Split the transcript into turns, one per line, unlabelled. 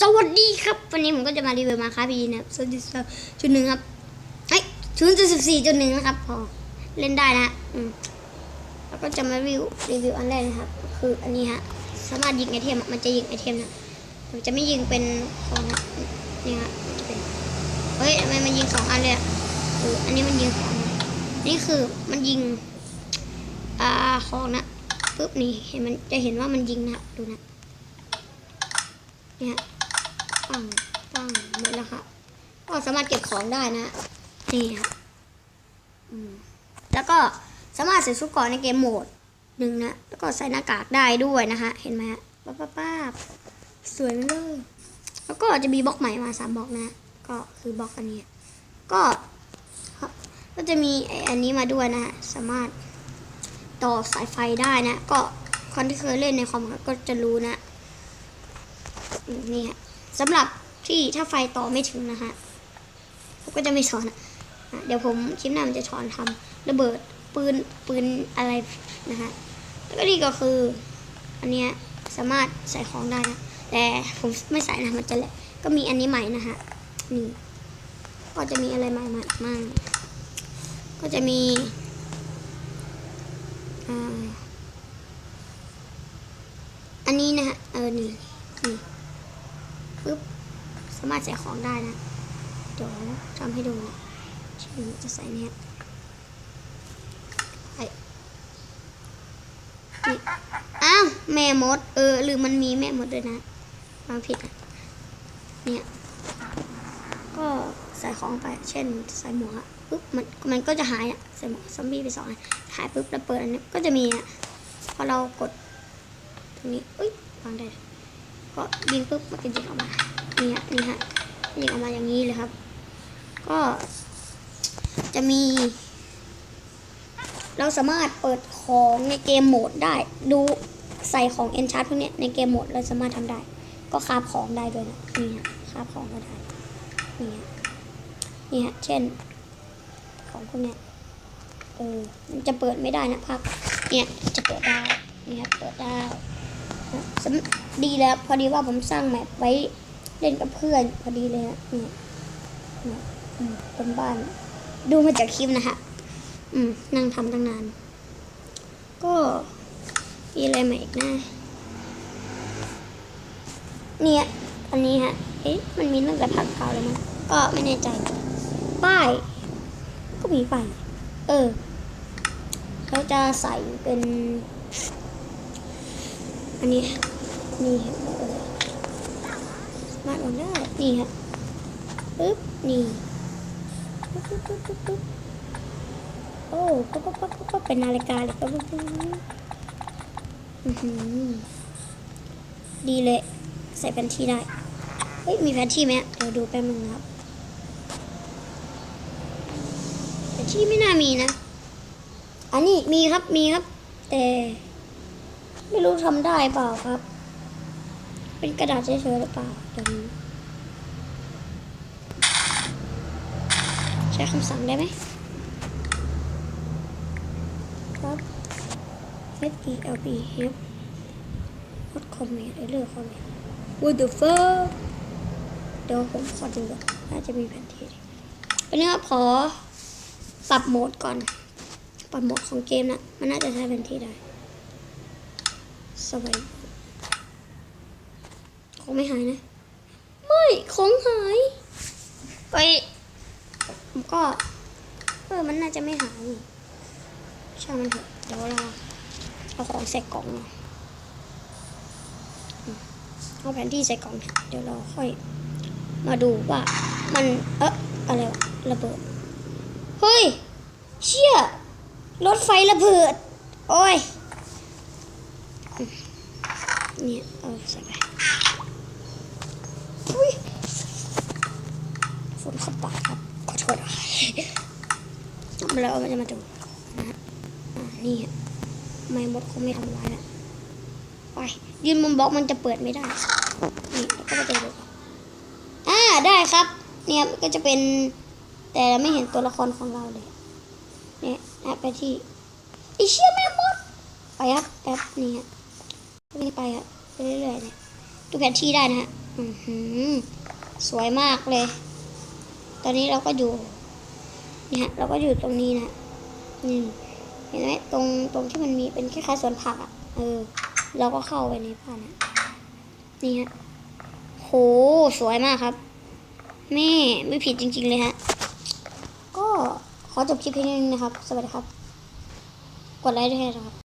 สวัสดีครับ วันนี้ผมก็จะมารีวิวมาครับพีนะครับสวัสดีครับจุดหนึ่งครับเฮ้ยศูนย์จุดสิบสี่จุดหนึ่งนะครับพอเล่นได้นะอืมแล้วก็จะมารีวิวรีวิวอันแรกนะครับ คืออันนี้ฮะสามารถยิงไอเทมมันจะยิงไอเทมนะมันจะไม่ยิงเป็นของนี่ฮะเป็นเฮ้ยทำไมมันยิงสองอันเลยอะเอออันนี้มันยิงสองอันนี่คือมันยิงอ่าของนะปุ๊บนี่เห็นมันจะเห็นว่ามันยิงนะดูนะเนี่ย ปังปังหมดแล้วค่ะก็สามารถเก็บของได้นะนี่ค่ะอืมแล้วก็สามารถใส่ชุดเก่อนในเกมโหมดหนึ่งนะ แล้วก็ใส่หน้ากากได้ด้วยนะคะ เห็นไหมฮะป้าป้าป้าสวยเลย แล้วก็จะมีบล็อกใหม่มาสามบล็อกนะ ก็คือบล็อกอันนี้ ก็ก็จะมีไออันนี้มาด้วยนะฮะ สามารถต่อสายไฟได้นะ ก็คนที่เคยเล่นในคอมก็จะรู้นะ นี่ฮะ สำหรับที่ถ้าไฟต่อไม่ถึงนะฮะผมก็จะไม่สอนอะอะเดี๋ยวผมคลิปหน้ามันจะสอนทำระเบิดปืนปืนอะไรนะฮะแล้วก็นี่ก็คือ อันเนี้ยสามารถใส่ของได้นะแต่ผมไม่ใส่นะมันจะแหละก็มีอันนี้ใหม่นะฮะนี่ก็จะมีอะไรใหม่ๆมากก็จะมีอ่าอันนี้นะฮะเออนี่นี่ปึ๊บสามารถใส่ของได้นะ เดี๋ยวทำให้ดูนะเช่นจะใส่เนี่ยไอนี่อ้าวแม่มด เออหรือมันมีแม่มดด้วยนะมาผิดอะเนี่ย ก็ใส่ของไปเช่นใส่หมวกอะปุ๊บมันมันก็จะหายอะใส่หมวกซอมบี้ไปสองอันหายปุ๊บแล้วเปิดอันนี้ก็จะมีอะพอเรากดตรงนี้อุ้ยวางได้ก็ยิงปุ๊บมันก็ยิงออกมา นี่ฮะนี่ฮะยิงออกมาอย่างนี้เลยครับ ก็จะมี เราสามารถเปิดของในเกมโหมดได้ ดูใส่ของเอนชาร์พวกนี้ในเกมโหมดเราสามารถทำได้ ก็คาบของได้ด้วยนะนี่ฮะคาบของก็ได้นี่ฮะนี่ฮะเช่น ของพวกนี้เออมันจะเปิดไม่ได้นะพักเนี่ยจะเปิดได้นี่ครับเปิดได้ดีแล้วพอดีว่าผมสร้างแมปไว้ เล่นกับเพื่อนพอดีเลยนะเนี่ยเนี่ยอืมเป็นบ้าน ดูมาจากคลิปนะฮะอืมนั่งทำตั้งนาน ก็มีอะไรใหม่อีกนะเนี่ยอันนี้ฮะเอ๊ะมันมีตั้งแต่พักเก่าเลยมั้งก็ไม่แน่ใจ ป้าย ก็มีป้ายเออเขาจะใส่เป็น อันนี้นี่ฮะเออ มารถโอนได้นี่ฮะปึ๊บนี่ปึ๊บปึ๊บปึ๊บปึ๊บโอ้ปั๊บปั๊บปั๊บปั๊บปั๊บเป็นนาฬิกาเลยปั๊บปั๊บอื้อหือดีเลย ใส่แผนที่ได้ เฮ้ย มีแผนที่ไหมเดี๋ยวดูแป๊บนึงครับแผนที่ไม่น่ามีนะ อันนี้มีครับมีครับ แต่ ไม่รู้ทำได้เปล่าครับ เป็นกระดาษเฉยๆหรือเปล่าเดี๋ยวนี้ใช้คำสั่งได้ไหมครับ H E L P H What comment error comment What the fuck เดี๋ยวผมขอดูก่อนน่าจะมีแผนที่วันนี้ครับขอปรับโหมดก่อน ปรับโหมดของเกมนะ มันน่าจะใช้แผนที่ได้สบาย ของไม่หายนะ ไม่ของหาย ไปผมก็เออมันน่าจะไม่หายช่างมันเถอะเดี๋ยวเราเอาของใส่กล่องเอาแผนที่ใส่กล่องเดี๋ยวเราค่อยมาดูว่ามันเอ๊ะอะไรวะระเบิด เฮ้ย เชี่ยรถไฟระเบิด โอ้ย เนี่ย เอาใส่ไปอุ้ยฝ นเข้าปากครับขอโทษอะแล้วมันจะมาดูนะฮะอ่านี่ฮะไม่มดคงไม่ทำร้ายล้วไปยืนมุมบล็อกมันจะเปิดไม่ได้นี่แล้วก็ไปเจอดูอ่าได้ครับ เนี่ยมันก็จะเป็นแต่ไม่เห็นตัวละครของเราเลยเนี่ยนะไปที่ไอเชี่ยแม่มดไปครับแอปนี่ฮะไม่ไปอะไปเรื่อยๆเนี่ยดูแผนที่ได้นะฮะอือหือสวยมากเลย ตอนนี้เราก็อยู่นี่ฮะเราก็อยู่ตรงนี้นะนี่เห็นไหมตรงตรงที่มันมีเป็นคล้ายๆสวนผักอะเออ เราก็เข้าไปในบ้านนะนี่ฮะโหสวยมากครับแม่ไม่ผิดจริง ๆเลยฮะก็ขอจบคลิปเพียงนี้นะครับ สวัสดีครับ กดไลค์ด้วยนะครับ